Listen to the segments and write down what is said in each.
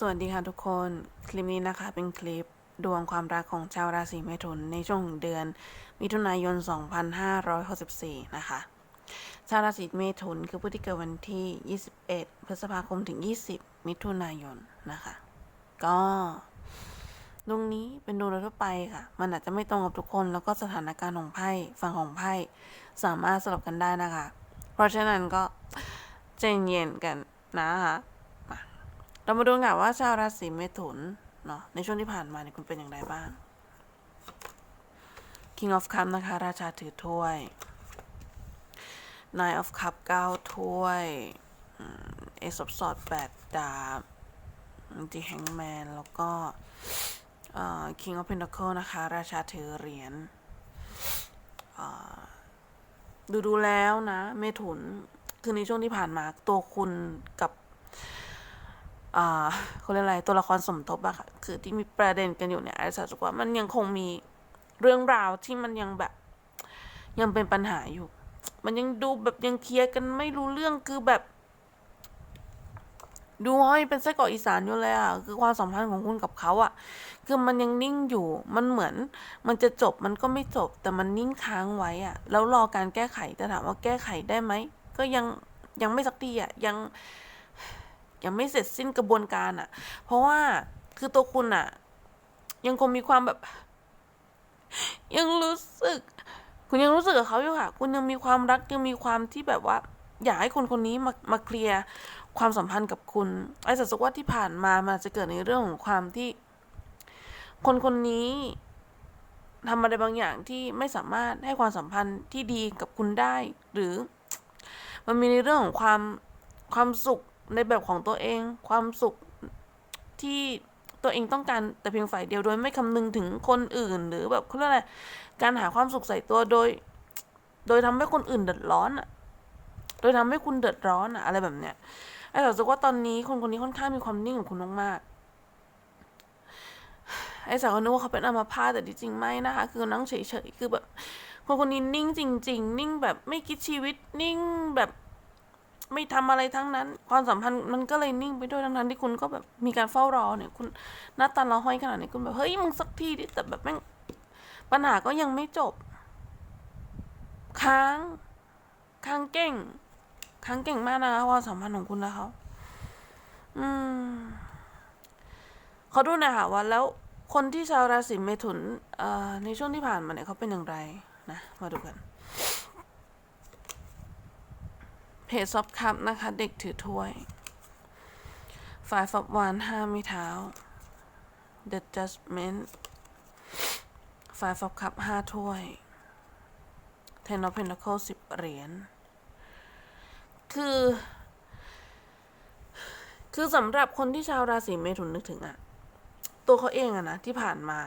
สวัสดีค่ะทุกคน คลิปนี้นะคะเป็นคลิปดวงความรักของชาวราศีเมถุนในช่วงเดือน มิถุนายน 2564 นะคะ ชาวราศีเมถุนคือผู้ที่เกิดวันที่ 21 พฤษภาคมถึง 20 มิถุนายนนะคะ ก็ดวงนี้เป็นดวงโดยทั่วไปค่ะ มันอาจจะไม่ตรงกับทุกคนแล้วก็สถานการณ์ของไพ่ฝั่งของไพ่สามารถสลับกันได้นะคะ เพราะฉะนั้นก็ใจเย็นกันนะคะ เรามาดูกันว่าชาวราศีเมถุนเนาะในช่วงที่ผ่านมาเนี่ยคุณเป็นอย่างไรบ้าง King of Cup นะคะ ราชาถือถ้วย Nine of Cup เก้าถ้วย Ace of Swords แปดดาบ The Hangman แล้วก็ King of Pentacle นะคะ ราชาถือเหรียญดูดูแล้วนะ เมถุน คือในช่วงที่ผ่านมาตัวคุณกับ เขาเรียกอะไรตัวละครสมทบอะค่ะคือที่มีประเด็นกันอยู่เนี่ยไอ้สักว่ามันยังคงมีเรื่องราวที่มันยังแบบ ยังเป็นปัญหาอยู่ มันยังดูแบบยังเคลียร์กันไม่รู้เรื่องคือแบบ ดูห้อยเป็นไส้กรอกอีสานอยู่เลยอะคือความสัมพันธ์ของคุณกับเขาอะคือมันยังนิ่งอยู่ มันเหมือน มันจะจบมันก็ไม่จบ แต่มันนิ่งค้างไว้อะแล้วรอการแก้ไขแต่ถามว่าแก้ไขได้ไหมก็ยังยังไม่สักทีอะยัง ยังไม่เสร็จสิ้นกระบวนการอะ่ะ เพราะว่าคือตัวคุณอะ่ะ ยังคงมีความแบบ ยังรู้สึก คุณยังรู้สึกกับเขาอยู่ค่ะ คุณยังมีความรักยังมีความที่แบบว่า อยากให้คนคนนี้มามาเคลียร์ความสัมพันธ์กับคุณ ไอ้สัสกว่าที่ผ่านมามันจะเกิดในเรื่องของความที่ คนคนนี้ทำอะไรบางอย่างที่ไม่สามารถให้ความสัมพันธ์ที่ดีกับคุณได้ หรือ มันมีในเรื่องของความความสุข ในแบบของตัวเอง ความสุขที่ตัวเองต้องการแต่เพียงฝ่ายเดียวโดยไม่คำนึงถึงคนอื่น หรือแบบเขาเรียกอะไรการหาความสุขใส่ตัวโดย โดยทำให้คนอื่นเดือดร้อนอะโดยทำให้คุณเดือดร้อนอะอะไรแบบเนี้ยไอ้รู้สึกว่าตอนนี้คนคนนี้ค่อนข้างมีความนิ่งของคุณมากๆไอ้สาวก็นึกว่าเขาเป็นอัมพาตแต่จริงไม่นะคะ คือนั่งเฉยๆคือแบบคนคนนี้นิ่งจริง ๆ นิ่งแบบไม่คิดชีวิตนิ่งแบบ ไม่ทำอะไรทั้งนั้น ความสัมพันธ์มันก็เลยนิ่งไปด้วยทั้งนั้นที่คุณก็แบบมีการเฝ้ารอเนี่ย คุณหน้าตาเราห้อยขนาดนี้คุณแบบเฮ้ยมึงสักทีดิแต่แบบแม่งปัญหาก็ยังไม่จบ ค้าง ค้างเก่ง ค้างเก่งมากนะคะความสัมพันธ์ของคุณและเขาอืมเขาดูน่อยค่ะว่าแล้วคนที่ชาวราศีเมถุนในช่วงที่ผ่านมาเนี่ยเขาเป็นอย่างไรนะ มาดูกัน เพจซอฟคัพนะคะ เด็กถือถ้วยฝ่ายฝับวานห้ามีเท้า The Judgment ฝ่ายฝับคัพห้าถ้วย Ten of Pentacles สิบเหรียญ คือ คือสำหรับคนที่ชาวราศีเมถุนนึกถึงอะตัวเขาเองอะนะ ที่ผ่านมา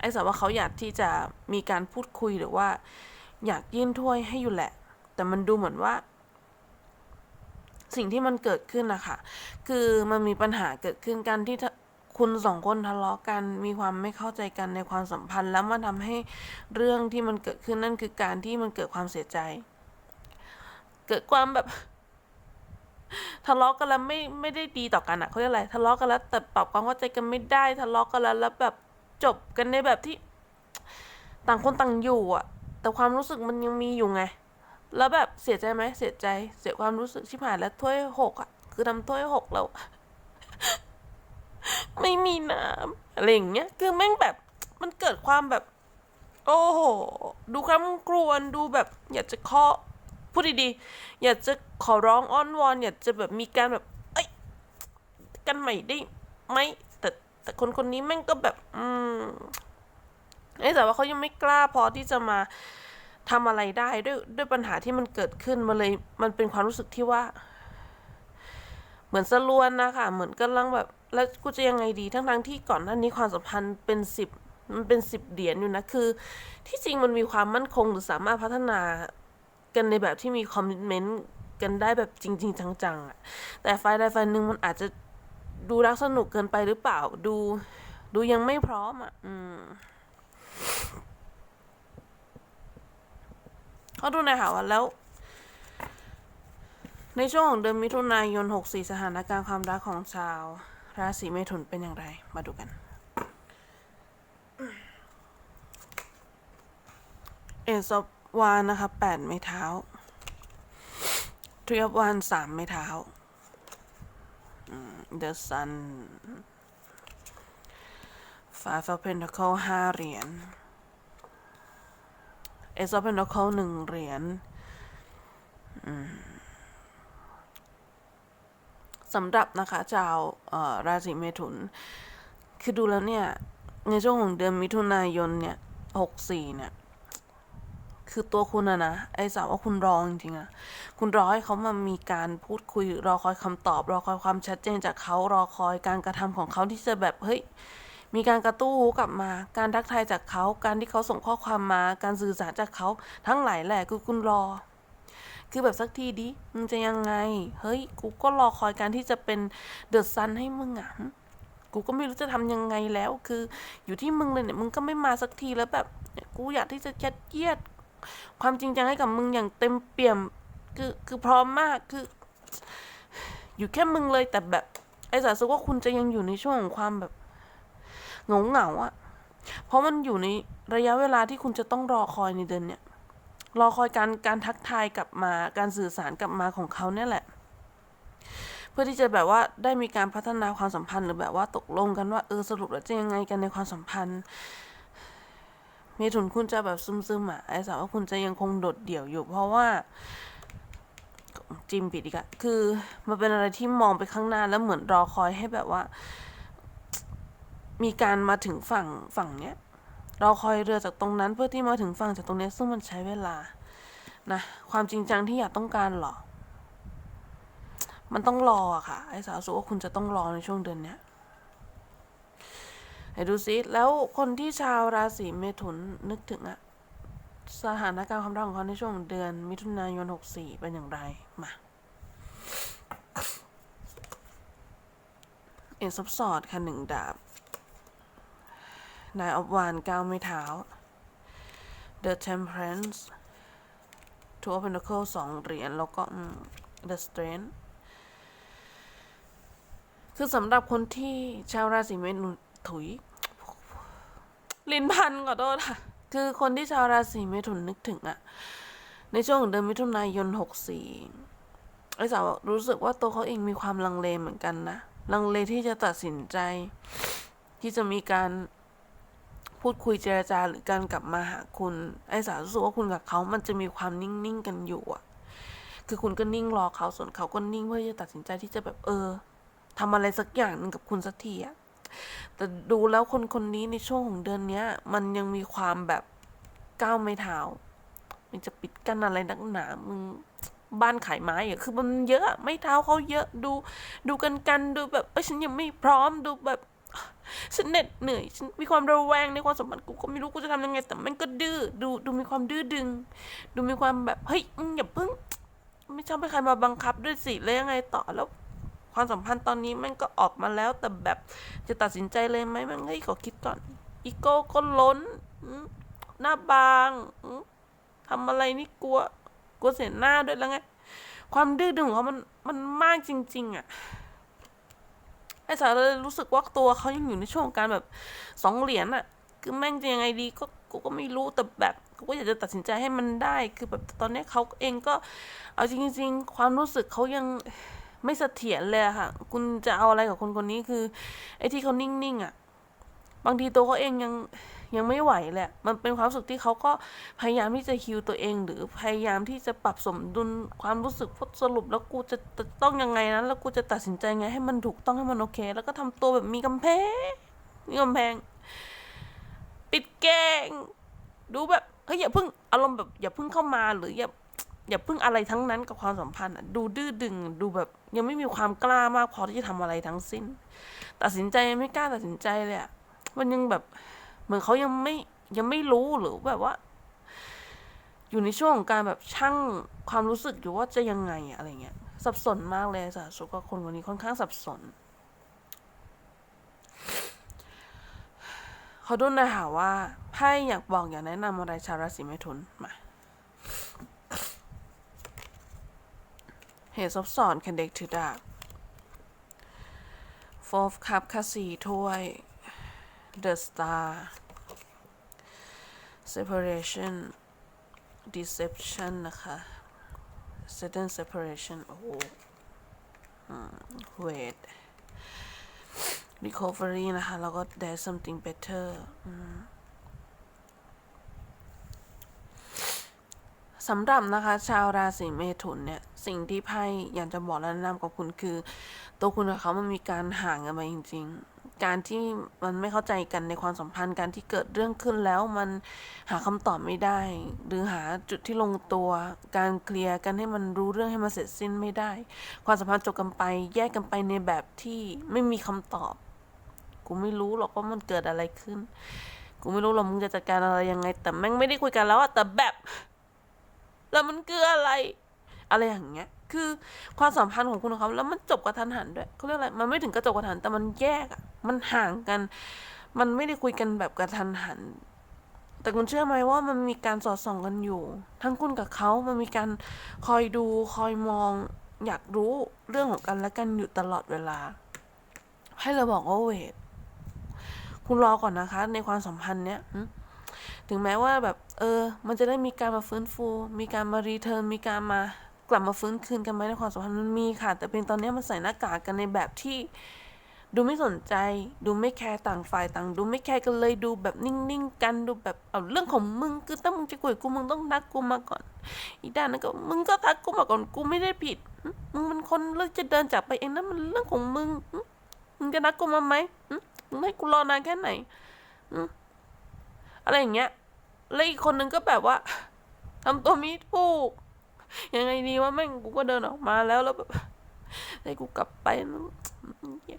ไอ้สาวว่าเขาอยากที่จะมีการพูดคุยหรือว่า อยากยื่นถ้วยให้อยู่แหละ แต่มันดูเหมือนว่า สิ่งที่มันเกิดขึ้นนะคะคือมันมีปัญหาเกิดขึ้นกันที่คุณสองคนทะเลาะกันมีความไม่เข้าใจกันในความสัมพันธ์ แล้วมันทำให้เรื่องที่มันเกิดขึ้นนั่นคือการที่มันเกิดความเสียใจ เกิดความแบบ ทะเลาะกันแล้วไม่ไม่ได้ดีต่อกันอะเขาเรียกอะไร ทะเลาะกันแล้วแต่ปรับความเข้าใจกันไม่ได้ ทะเลาะกันแล้วแล้วแบบจบกันในแบบที่ ต่างคนต่างอยู่อะแต่ความรู้สึกมันยังมีอยู่ไง แล้วแบบเสียใจไหมเสียใจ เสียความรู้สึกชิบหายแล้วถ้วยหกอะ คือทำถ้วยหกแล้ว ไม่มีน้ำอะไรอย่างเงี้ย คือแม่งแบบ มันเกิดความแบบ โอ้โห ดูคำกรวนดูแบบ อยากจะเคาะพูดดีๆ อยากจะขอร้องอ้อนวอน อยากจะแบบมีการแบบ เอ้ย กันใหม่ได้ไหมแต่แต่คนคนนี้แม่งก็แบบ อืมเอ้แต่ว่าเขายังไม่กล้าพอที่จะมา ทำอะไรได้ด้วยด้วยปัญหาที่มันเกิดขึ้นมันเลยมันเป็นความรู้สึกที่ว่า เหมือนสะลวนนะคะเหมือนกำลังแบบ แล้วกูจะยังไงดีทั้งทั้งที่ก่อนหน้านี้ความสัมพันธ์เป็นสิบมันเป็นสิบเหรียญอยู่นะคือ ที่จริงมันมีความมั่นคงหรือสามารถพัฒนากันในแบบที่มีคอมมิชเมนต์กันได้แบบจริง ๆ จังๆอะแต่ฝ่ายใดฝ่ายหนึ่งมันอาจจะดูรักสนุกเกินไปหรือเปล่า ดู ดูยังไม่พร้อมอะ อืม เขาดูหน่อยค่ะว่าแล้ว ในช่วงของเดือนมิถุนายน 64 สถานการณ์ความรักของชาว ราศีเมถุนเป็นอย่างไร มาดูกัน เอซอบวานนะคะแปดไม้เท้าทรีอวานสามไม้เท้าเดอะซันฟาฟ of Pentacle ห้าเหรียญ เอซอ Pentacle หนึ่งเหรียญสำหรับนะคะชาวราศีเมถุน คือดูแล้วเนี่ย ในช่วงของเดือนมิถุนายนเนี่ยหกสี่เนี่ย คือตัวคุณอะนะ ไอ้สาวว่าคุณรอจริงๆอะคุณรอให้เขามามีการพูดคุยรอคอยคำตอบ รอคอยความชัดเจนจากเขารอคอยการกระทำของเขาที่จะแบบเฮ้ย มีการกระตู้หูกลับมา การทักทายจากเขา การที่เขาส่งข้อความมา การสื่อสารจากเขาทั้งหลายแหละคือคุณรอ คือแบบสักทีดิมึงจะยังไง เฮ้ย กูก็รอคอยการที่จะเป็นเดอะซันให้มึงอะกูก็ไม่รู้จะทำยังไงแล้ว คืออยู่ที่มึงเลยเนี่ย มึงก็ไม่มาสักทีแล้วแบบกูอยากที่จะยัดเยียด ความจริงจังให้กับมึงอย่างเต็มเปี่ยม คือคือพร้อมมาก คือ อยู่แค่มึงเลยแต่แบบ ไอ้สาสุว่าคุณจะยังอยู่ในช่วงของความแบบ เหงาเหงาอะเพราะมันอยู่ในระยะเวลาที่คุณจะต้องรอคอยในเดือนเนี้ยรอคอยการการทักทายกลับมาการสื่อสารกลับมาของเขาเนี่ยแหละ เพื่อที่จะแบบว่าได้มีการพัฒนาความสัมพันธ์หรือแบบว่าตกลงกันว่าเออสรุปแล้วจะยังไงกันในความสัมพันธ์เมถุนคุณจะแบบซึมๆอะไอ้สาวว่าคุณจะยังคงโดดเดี่ยวอยู่ เพราะว่าจิมปิดอีกอะคือ มันเป็นอะไรที่มองไปข้างหน้าแล้วเหมือนรอคอยให้แบบว่า มีการมาถึงฝั่งฝั่งเนี้ย เราคอยเรือจากตรงนั้นเพื่อที่มาถึงฝั่งจากตรงนี้ซึ่งมันใช้เวลา นะ ความจริงจังที่อยากต้องการหรอ มันต้องรออะค่ะ ไอ้สาวสุว่าคุณจะต้องรอในช่วงเดือนเนี้ยไหนดูซิแล้วคนที่ชาวราศีเมถุนนึกถึงอะสถานการณ์ความรักของเขาในช่วงเดือน มิถุนายน 64 เป็นอย่างไร มา เอ็นซับสอดค่ะหนึ่งดาบ นายออบวานก้าวไม่เท้า The Temperance Two of Pentacles สองเหรียญแล้วก็ The Strength คือสำหรับคนที่ชาวราศีเมถุนถุย ลินพันขอโทษค่ะ คือคนที่ชาวราศีเมถุนนึกถึงอะในช่วงของเดือนมิถุนายน64ไอ้สาวรู้สึกว่าตัวเขาเองมีความลังเลเหมือนกันนะ ลังเลที่จะตัดสินใจ ที่จะมีการ พูดคุยเจรจาหรือการกลับมาหาคุณ ไอ้สาวรู้สึกว่าคุณกับเขามันจะมีความนิ่งๆกันอยู่อะคือคุณก็นิ่งรอเขาส่วนเขาก็นิ่งเพื่อจะตัดสินใจที่จะแบบเออทำอะไรสักอย่างหนึ่งกับคุณสักทีอะแต่ดูแล้วคนคนนี้ในช่วงของเดือนเนี้ย มันยังมีความแบบก้าวไม่เท้ามันจะปิดกั้นอะไรนักหนามึงบ้านขายไม้อะคือมันเยอะอะไม่เท้าเขาเยอะดู ดูกันกันดูแบบเอ้ยฉันยังไม่พร้อมดูแบบ ฉันเหน็ดเหนื่อย ฉันมีความระแวงในความสัมพันธ์กูก็ไม่รู้กูจะทำยังไง แต่มันก็ดื้อ ดูดูมีความดื้อดึง ดูมีความแบบ เฮ้ยอย่าเพิ่ง ไม่ชอบให้ใครมาบังคับด้วยสิ แล้วยังไงต่อ แล้วความสัมพันธ์ตอนนี้มันก็ออกมาแล้ว แต่แบบจะตัดสินใจเลยไหมมันเฮ้ยขอคิดก่อน อีโก้ก็ล้น หน้าบางทำอะไรนี่กลัว กลัวเสียหน้าด้วยแล้วไง ความดื้อดึงของเขามัน มันมากจริง ๆ อะ ไอ้สาวเลยรู้สึกว่าตัวเขายังอยู่ในช่วงการแบบสองเหรียญอะคือแม่งจะยังไงดีก็กูก็ไม่รู้แต่แบบกูก็อยากจะตัดสินใจให้มันได้ คือแบบตอนนี้เขาเองก็เอาจริง ๆ ความรู้สึกเขายังไม่เสถียรเลยค่ะ คุณจะเอาอะไรกับคนคนนี้คือ ไอ้ที่เขานิ่งๆอะบางทีตัวเขาเองยัง ยังไม่ไหวแหละ มันเป็นความรู้สึกที่เขาก็พยายามที่จะฮิวตัวเอง หรือพยายามที่จะปรับสมดุลความรู้สึกสรุปแล้วกูจะต้องยังไงนะแล้วกูจะตัดสินใจไงให้มันถูกต้องให้มันโอเค แล้วก็ทำตัวแบบมีกำแพงมีกำแพง ปิดแกงดูแบบเฮ้ยอย่าเพิ่งอารมณ์แบบอย่าเพิ่งเข้ามาหรืออย่าอย่าเพิ่งอะไรทั้งนั้นกับความสัมพันธ์อะดูดื้อดึง ดูแบบ ยังไม่มีความกล้ามากพอที่จะทำอะไรทั้งสิ้น ตัดสินใจยังไม่กล้าตัดสินใจเลยอะมันยังแบบ เหมือนเขายังไม่ยังไม่รู้หรือแบบว่า อยู่ในช่วงของการแบบช่างความรู้สึกอยู่ว่าจะยังไงอะไรเงี้ย สับสนมากเลยจ้ะสุก็คนคนนี้ค่อนข้างสับสนเขอดูหน่อยค่ะว่าไพ่อยากบอกอยากแนะนำอะไรชาวราศีเมถุนมาเหตุซับซ้อนคันเด็กถือดาบโฟ fourth cup ค่ะสี่ถ้วย the star separation deception นะคะ sudden separation โอ้โหอืม wait recovery นะคะ แล้วก็ there's something better สำหรับนะคะ ชาวราศีเมถุนเนี่ย สิ่งที่ไพ่อยากจะบอกและแนะนำกับคุณคือ ตัวคุณกับเขามันมีการห่างกันไปจริง ๆ การที่มันไม่เข้าใจกันในความสัมพันธ์การที่เกิดเรื่องขึ้นแล้วมันหาคำตอบไม่ได้ หรือหาจุดที่ลงตัว การเคลียร์กันให้มันรู้เรื่องให้มันเสร็จสิ้นไม่ได้ ความสัมพันธ์จบกันไป แยกกันไปในแบบที่ไม่มีคำตอบ กูไม่รู้หรอกว่ามันเกิดอะไรขึ้น กูไม่รู้หรอกมึงจะจัดการอะไรยังไง แต่แม่งไม่ได้คุยกันแล้วอะแต่แบบ แล้วมันคืออะไร อะไรอย่างเงี้ย คือความสัมพันธ์ของคุณกับเขาแล้วมันจบกระทันหันด้วยเขาเรียกอะไร มันไม่ถึงกระจบกระทันหันแต่มันแยกอะมันห่างกัน มันไม่ได้คุยกันแบบกระทันหัน แต่คุณเชื่อไหมว่ามันมีการสอดส่องกันอยู่ ทั้งคุณกับเขามันมีการคอยดูคอยมอง อยากรู้เรื่องของกันและกันอยู่ตลอดเวลา ให้เราบอกว่าเวทคุณรอก่อนนะคะ ในความสัมพันธ์เนี้ยถึงแม้ว่าแบบ เออ มันจะได้มีการมาฟื้นฟู มีการมารีเทิร์น มีการมา กลับมาฟื้นคืนกันไหมในความสัมพันธ์มันมีค่ะ แต่เพียงตอนนี้มันใส่หน้ากากกันในแบบที่ ดูไม่สนใจ ดูไม่แคร์ต่างฝ่ายต่าง ดูไม่แคร์กันเลยดูแบบนิ่งๆกันดูแบบเอาเรื่องของมึงคือถ้ามึงจะคุยกูมึงต้องทักกูมาก่อน อีด้านนั้นก็มึงก็ทักกูมาก่อนกูไม่ได้ผิดมึงมันคนเลือกจะเดินจากไปเองนั่นมันเรื่องของมึงมึงจะนัดกูมาไหมมึงให้กูรอนานแค่ไหนอะไรอย่างเงี้ยแล้วอีกคนนึงก็แบบว่าทำตัวไมีถูก ยังไงดีว่าแม่งกูก็เดินออกมาแล้วแล้วแบบให้กูกลับไปน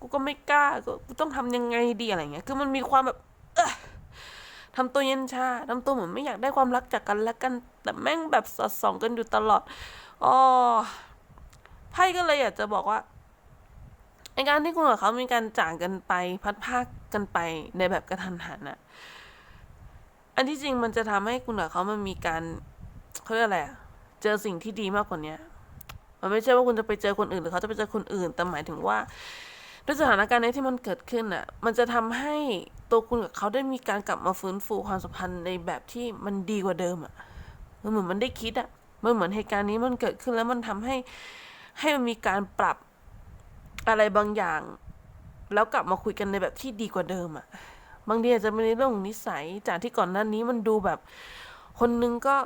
กูก็ไม่กล้ากูต้องทำยังไงดีอะไรเงี้ย คือมันมีความแบบเออทำตัวเย็นชาทำตัวเหมือนไม่อยากได้ความรักจากกันและกัน แต่แม่งแบบสอดส่องกันอยู่ตลอดอ๋อไพ่ก็เลยอยากจะบอกว่าไอการที่คุณกับเขามีการจากกันไป พัดภาคกันไปในแบบกระทันหันอะอันที่จริงมันจะทำให้คุณกับเขามันมีการเขาเรียกอะไรอะ เจอสิ่งที่ดีมากกว่าเนี้ยมันไม่ใช่ว่าคุณจะไปเจอคนอื่นหรือเขาจะไปเจอคนอื่น แต่หมายถึงว่าด้วยสถานการณ์นี้ที่มันเกิดขึ้นอะ มันจะทำให้ตัวคุณกับเขาได้มีการกลับมาฟื้นฟูความสัมพันธ์ในแบบที่มันดีกว่าเดิมอะมันเหมือนมันได้คิดอะ มันเหมือนเหตุการณ์นี้มันเกิดขึ้นแล้วมันทำให้ให้มันมีการปรับอะไรบางอย่าง แล้วกลับมาคุยกันในแบบที่ดีกว่าเดิมอะ บางทีอาจจะเป็นในเรื่องของนิสัยจากที่ก่อนหน้านี้มันดูแบบ คนนึงก็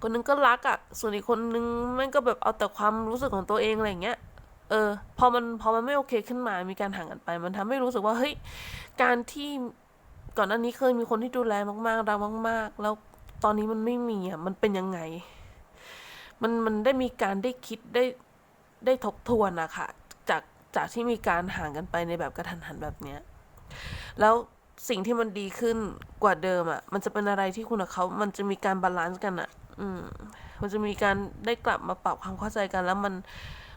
คนนึงก็รักอะ่ะ ส่วนอีกคนนึงแม่งก็แบบเอาแต่ความรู้สึกของตัวเองอะไรอย่างเงี้ย เออ พอมันพอมันไม่โอเคขึ้นมา มีการห่างกันไป มันทำให้รู้สึกว่าเฮ้ย การที่ก่อนหน้านี้เคยมีคนที่ดูแลมากๆรักมาก ๆ แล้วตอนนี้มันไม่มีอะ มันเป็นยังไง มันมันได้มีการได้คิดได้ได้ทบทวนอะค่ะ จากจากที่มีการห่างกันไปในแบบกระทันหันแบบเนี้ย แล้วสิ่งที่มันดีขึ้นกว่าเดิมอะ่ะ มันจะเป็นอะไรที่คุณกับเขา มันจะมีการบาลานซ์กันอะ่ะ อืมมันจะมีการได้กลับมาปรับความเข้าใจกันแล้วมัน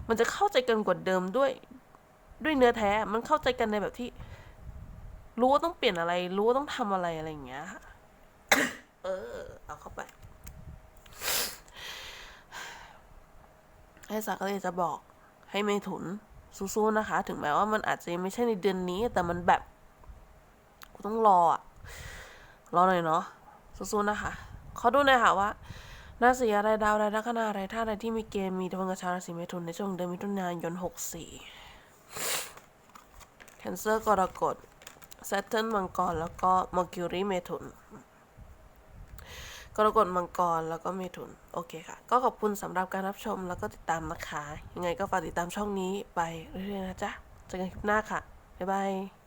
มันจะเข้าใจกันกว่าเดิมด้วย ด้วยเนื้อแท้ มันเข้าใจกันในแบบที่ รู้ว่าต้องเปลี่ยนอะไร รู้ว่าต้องทำอะไรอะไรอย่างเงี้ยค่ะเออ เอาเข้าไปให้สักก็เลยจะบอกให้เมถุนสู้ๆนะคะ ถึงแม้ว่ามันอาจจะไม่ใช่ในเดือนนี้ แต่มันแบบกูต้องรออะรอหน่อยเนาะสู้ๆนะคะ ขอดูหน่อยค่ะว่า ราศีอะไรดาวอะไรลัคนาอะไรท่าอะไรที่มีเกณฑ์มีดวงกับชาราศีเมถุนในช่วงเดือนมิถุนายนหกสี่แคนเซอร์กรกฎ Saturn มังกร แล้วก็ Mercury เมถุน กรกฎมังกรแล้วก็เมถุน โอเคค่ะ ก็ขอบคุณสำหรับการรับชมแล้วก็ติดตามนะคะ ยังไงก็ฝากติดตามช่องนี้ไปเรื่อยๆนะจ๊ะเจอกันคลิปหน้าค่ะ บ๊ายบาย